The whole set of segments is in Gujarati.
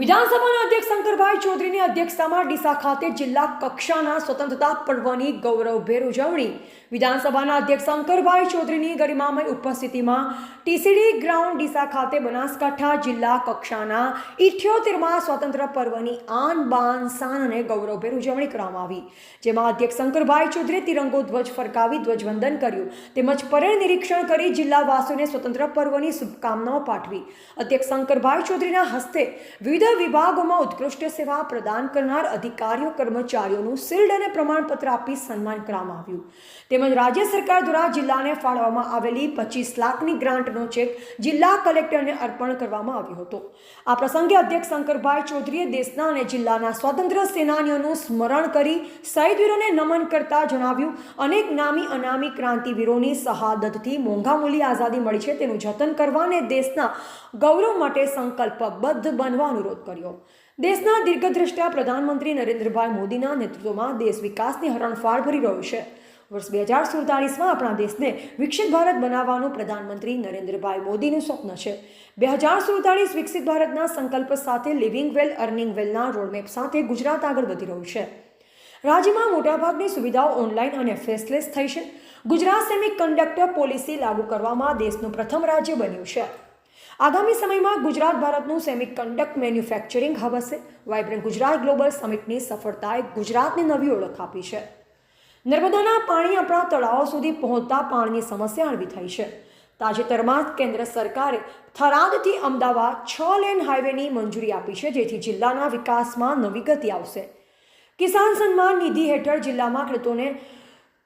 વિધાનસભાના અધ્યક્ષ શંકરભાઈ ચૌધરીની અધ્યક્ષતામાં ડીસા ખાતે જિલ્લા કક્ષાના સ્વતંત્રતા પર્વની ગૌરવભેર ઉજવણી. વિધાનસભાના અધ્યક્ષ શંકરભાઈ ચૌધરીની ગરિમામય ઉપસ્થિતિમાં ટીસીડી ગ્રાઉન્ડ ડીસા ખાતે બનાસકાંઠા જિલ્લા કક્ષાના ઇઠ્યોતેરમાં સ્વતંત્ર પર્વની આન બાન શાન અને ગૌરવભેર ઉજવણી કરવામાં આવી. જેમાં અધ્યક્ષ શંકરભાઈ ચૌધરીએ તિરંગો ધ્વજ ફરકાવી ધ્વજવંદન કર્યું. તેમજ પરેડ નિરીક્ષણ કરી જિલ્લાવાસીઓને સ્વતંત્ર પર્વની શુભકામનાઓ પાઠવી. અધ્યક્ષ શંકરભાઈ ચૌધરીના હસ્તે વિવિધ વિભાગોમાં ઉત્કૃષ્ટ સેવા પ્રદાન કરનાર અધિકારીઓ, કર્મચારીઓનું શિલ્ડ અને પ્રમાણપત્ર આપી સન્માન કરવામાં આવ્યું. તેમજ રાજ્ય સરકાર દ્વારા જિલ્લાને ફાળવવામાં આવેલી પચીસ લાખની ગ્રાન્ટનો ચેક જિલ્લા કલેક્ટરને અર્પણ કરવામાં આવ્યો હતો. આ પ્રસંગે અધ્યક્ષ શંકરભાઈ ચૌધરીએ દેશના અને જિલ્લાના સ્વતંત્ર સેનાનીઓનું સ્મરણ કરી શહીદવીરોને નમન કરતા જણાવ્યું, અનેક નામી અનામી ક્રાંતિવીરોની શહાદતથી મોંઘામૂલી આઝાદી મળી છે. તેનું જતન કરવા અને દેશના ગૌરવ માટે સંકલ્પબદ્ધ બનવા અનુરોધ કર્યો. દેશના દીર્ઘદ્રષ્ટા પ્રધાનમંત્રી નરેન્દ્રભાઈ મોદીના નેતૃત્વમાં દેશ વિકાસની હરણફાળ ભરી રહ્યો છે. વર્ષ બે હજાર સુડતાલીસમાં આપણા દેશને વિકસિત ભારત બનાવવાનું પ્રધાનમંત્રી નરેન્દ્રભાઈ મોદીનું સ્વપ્ન છે. બે હજાર સુડતાલીસ વિકસિત ભારતના સંકલ્પ સાથે લિવિંગ વેલ, અર્નિંગ વેલના રોડમેપ સાથે ગુજરાત આગળ વધી રહ્યું છે. રાજ્યમાં મોટાભાગની સુવિધાઓ ઓનલાઈન અને ફેસલેસ થઈ છે. ગુજરાત સેમી કંડક્ટર પોલિસી લાગુ કરવામાં દેશનું પ્રથમ રાજ્ય બન્યું છે. આગામી સમયમાં ગુજરાત ભારતનું સેમી કન્ડક્ટ મેન્યુફેક્ચરિંગ હબ હશે. વાઇબ્રન્ટ ગુજરાત ગ્લોબલ સમિટની સફળતાએ ગુજરાતને નવી ઓળખ આપી છે. નર્મદાના પાણી આપણા તળાવો સુધી પહોંચતા પાણીની સમસ્યા હળવી થઈ છે. તાજેતરમાં કેન્દ્ર સરકારે થરાદથી અમદાવાદ છ લેન હાઈવેની મંજૂરી આપી છે, જેથી જિલ્લાના વિકાસમાં નવી ગતિ આવશે. કિસાન સન્માન નિધિ હેઠળ જિલ્લામાં ખેડૂતોને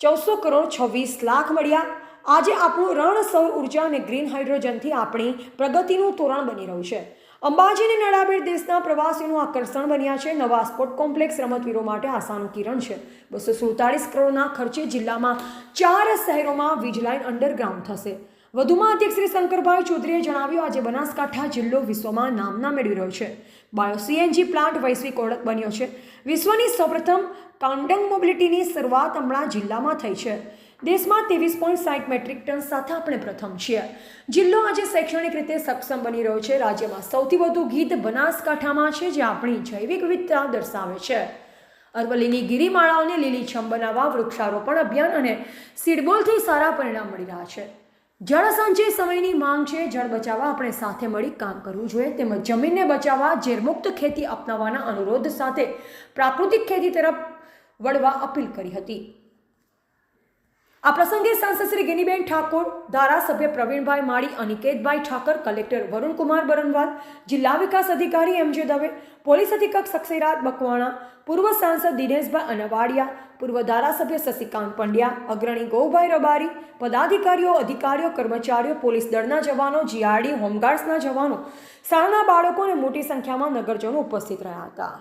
ચૌદસો કરોડ છવ્વીસ લાખ મળ્યા. આજે આપણું રણ, સૌર ઊર્જા અને ગ્રીન હાઇડ્રોજનથી આપણી પ્રગતિનું તોરણ બની રહ્યું છે. અંબાજીની અને દેશના પ્રવાસીઓનું આકર્ષણ બન્યા છે. નવા સ્પોર્ટ કોમ્પ્લેક્સ રમતવીરો માટે આશાનું કિરણ છે. બસો સુડતાલીસ કરોડના ખર્ચે જિલ્લામાં ચાર શહેરોમાં વીજ લાઇન અંડરગ્રાઉન્ડ થશે. વધુમાં અધ્યક્ષ શ્રી શંકરભાઈ ચૌધરીએ જણાવ્યું, આજે બનાસકાંઠા જિલ્લો વિશ્વમાં નામના મેળવી રહ્યો છે. બાયો સીએનજી પ્લાન્ટ વૈશ્વિક ઓળખ બન્યો છે. વિશ્વની સૌપ્રથમ કાંડંગ મોબિલિટીની શરૂઆત હમણાં જિલ્લામાં થઈ છે. દેશમાં ત્રેવીસ પોઈન્ટ સાઠ મેટ્રિક ટન સાથે આપણે પ્રથમ છીએ. જિલ્લો આજે શૈક્ષણિક રીતે સક્ષમ બની રહ્યો છે. રાજ્યમાં સૌથી વધુ ગીત બનાસકાંઠામાં છે, જે આપણી જૈવિક વિવિધતા દર્શાવે છે. અરવલ્લીની ગિરિમાળાઓને લીલીછમ બનાવવા વૃક્ષારોપણ અભિયાન અને સીડબોલથી સારા પરિણામ મળી રહ્યા છે. જળ સંચય સમયની માંગ છે. જળ બચાવવા આપણે સાથે મળી કામ કરવું જોઈએ. તેમજ જમીનને બચાવવા ઝેરમુક્ત ખેતી અપનાવવાના અનુરોધ સાથે પ્રાકૃતિક ખેતી તરફ વળવા અપીલ કરી હતી. આ પ્રસંગે સાંસદ શ્રી ગિનીબેન ઠાકોર, ધારાસભ્ય પ્રવીણભાઈ માળી, અનિકેતભાઈ ઠાકર, કલેક્ટર વરુણકુમાર બરનવાલ, જિલ્લા વિકાસ અધિકારી એમ દવે, પોલીસ અધિક્ષક સક્સેરાજ બકવાણા, પૂર્વ સાંસદ દિનેશભાઈ અનવાડિયા, પૂર્વ ધારાસભ્ય શશિકાંત પંડ્યા, અગ્રણી ગૌભાઈ રબારી, પદાધિકારીઓ, અધિકારીઓ, કર્મચારીઓ, પોલીસ દળના જવાનો, જીઆરડી, હોમગાર્ડ્સના જવાનો, શાળાના બાળકો અને મોટી સંખ્યામાં નગરજનો ઉપસ્થિત રહ્યા હતા.